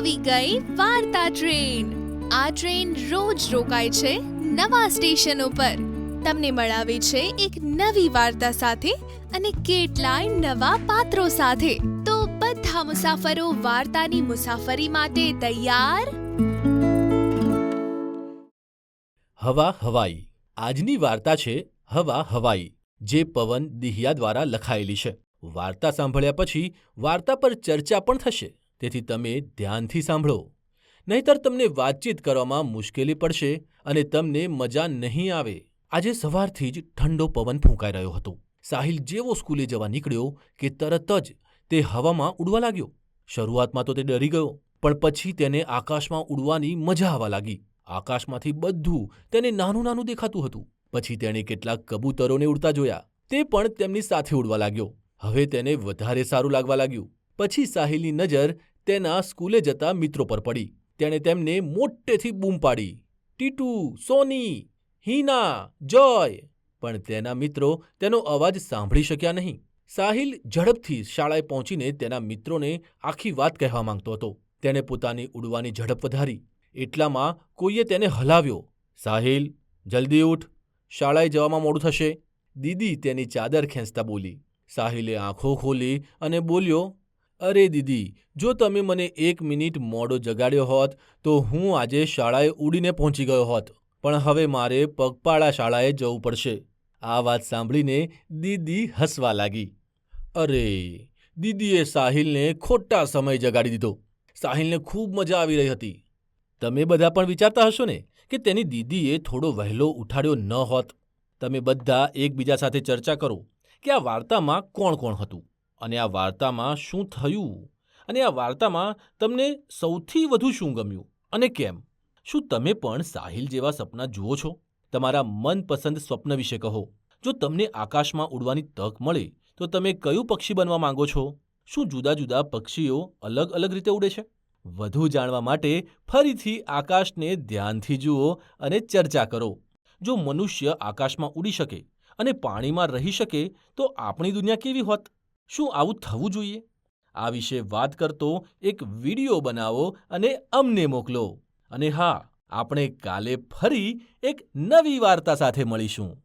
વાર્તા ટ્રેન. આ ટ્રેન રોજ રોકાય છે નવા સ્ટેશન ઉપર. તમને મળાવે છે એક નવી વાર્તા સાથે અને કેટલાય નવા પાત્રો સાથે. તો બધા મુસાફરો વાર્તાની મુસાફરી માટે તૈયાર? હવા હવાઈ. આજની વાર્તા છે હવા હવાઈ, જે પવન દિહિયા દ્વારા લખાયેલી છે. વાર્તા સાંભળ્યા પછી વાર્તા પર ચર્ચા પણ થશે. તેથી તમે ધ્યાનથી સાંભળો. નહીતર તમને વાતચીત કરવામાં મુશ્કેલી પડશે અને તમને મજા નહીં આવે. આજે સવારથી જ ઠંડો પવન ફૂંકાઈ રહ્યો હતો. સાહિલ જેવો સ્કૂલે જવા નીકળ્યો કે તરત જ તે હવામાં ઉડવા લાગ્યો. શરૂઆતમાં તો તે ડરી ગયો, પણ પછી તેને આકાશમાં ઉડવાની મજા આવવા લાગી. આકાશમાંથી બધું તેને નાનું નાનું દેખાતું હતું. પછી તેણે કેટલાક કબૂતરોને ઉડતા જોયા. તે પણ તેમની સાથે ઉડવા લાગ્યો. હવે તેને વધારે સારું લાગવા લાગ્યું. પછી સાહિલની નજર તેના સ્કૂલે જતા મિત્રો પર પડી. તેણે તેમને મોટેથી બૂમ પાડી. ટીટુ, સોની, હીના, જોય! પણ તેના મિત્રો તેનો અવાજ સાંભળી શક્યા નહીં. સાહિલ ઝડપથી શાળાએ પહોંચીને તેના મિત્રોને આખી વાત કહેવા માંગતો હતો. તેણે પોતાની ઉડવાની ઝડપ વધારી. એટલામાં કોઈએ તેને હલાવ્યો. સાહિલ, જલ્દી ઉઠ. શાળાએ જવામાં મોડું થશે. દીદી તેની ચાદર ખેંચતા બોલી. સાહિલે આંખો ખોલી અને બોલ્યો અરે દીદી, જો તમે મને એક મિનિટ મોડો જગાડ્યો હોત, તો હું આજે શાળાએ ઉડીને પહોંચી ગયો હોત. પણ હવે મારે પગપાળા શાળાએ જવું પડશે. આ વાત સાંભળીને દીદી હસવા લાગી. અરે, દીદીએ સાહિલને ખોટા સમય જગાડી દીધો. સાહિલને ખૂબ મજા આવી રહી હતી. તમે બધા પણ વિચારતા હશો ને કે તેની દીદીએ થોડો વહેલો ઉઠાડ્યો ન હોત. તમે બધા એકબીજા સાથે ચર્ચા કરો કે આ વાર્તામાં કોણ કોણ હતું. અને આ વાર્તામાં શું થયું? અને આ વાર્તામાં તમને સૌથી વધુ શું ગમ્યું અને કેમ? શું તમે પણ સાહિલ જેવા સપના જુઓ છો? તમારા મનપસંદ સ્વપ્ન વિશે કહો. જો તમને આકાશમાં ઉડવાની તક મળે, તો તમે કયું પક્ષી બનવા માંગો છો? શું જુદા જુદા પક્ષીઓ અલગ અલગ રીતે ઉડે છે? વધુ જાણવા માટે ફરીથી આકાશને ધ્યાનથી જુઓ અને ચર્ચા કરો. જો મનુષ્ય આકાશમાં ઉડી શકે અને પાણીમાં રહી શકે, તો આપણી દુનિયા કેવી હોત? શું આવું થવું જોઈએ? આ વિશે વાત કરતો એક વીડિયો બનાવો અને અમને મોકલો. અને હા, આપણે કાલે ફરી એક નવી વાર્તા સાથે મળીશું.